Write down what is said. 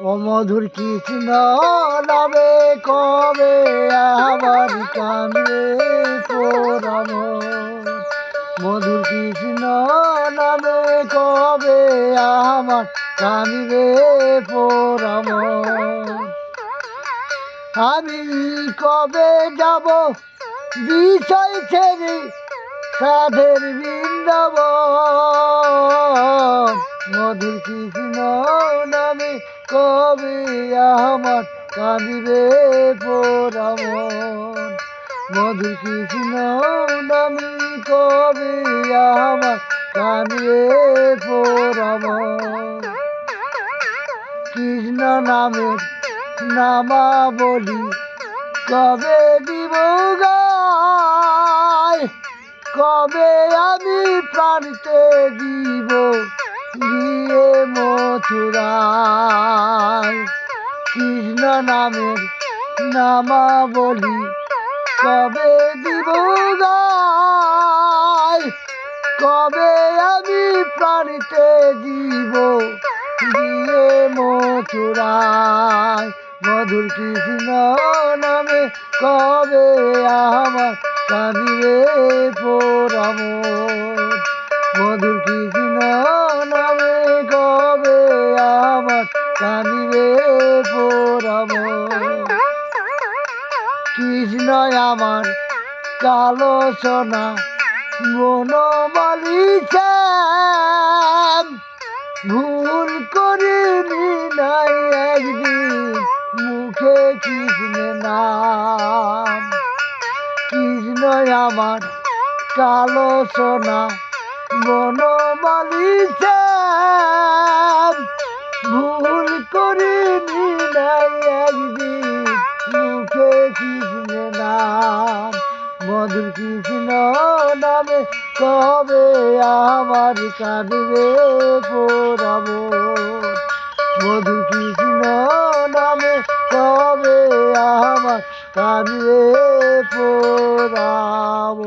ও মধুর কৃষ্ণ নামে কবে আমার কান্দে পোরাম মধুর কৃষ্ণ নামে কবে আমার কান্দে পোরাম আমি কবে যাব বিষয় ছেড়ে সাধের বৃন্দাবন? মধুর কৃষ্ণ নামে কবে আমার কাঁদিবে পোরামন মধুর কৃষ্ণ নামে কবে আমার কাঁদিবে পোরামন কৃষ্ণ নামের নামা বলি কবে দিব গায় কবে আমি প্রাণতে দিব গিয়ে কৃষ্ণ নামের নামা বলি কবে দিব কবে আমি প্রাণীতে দিব দিয়ে মথুরায়? মধুর কৃষ্ণ নামে কবে আমার কাঁদিবে পোরাম কাঁদিবে পোরাম কৃষ্ণ আমার কালো সোনা বনমালিছে ভুল করিনি নাই একদিন, মুখে কৃষ্ণ নাম। কৃষ্ণ আমার কালো সোনা বনমালিছে ভুল মধুর কৃষ্ণ নামে কবে আমার কাঁদবে পোড়াব কৃষ্ণ নামে কবে আমার কাঁদবে পোড়াব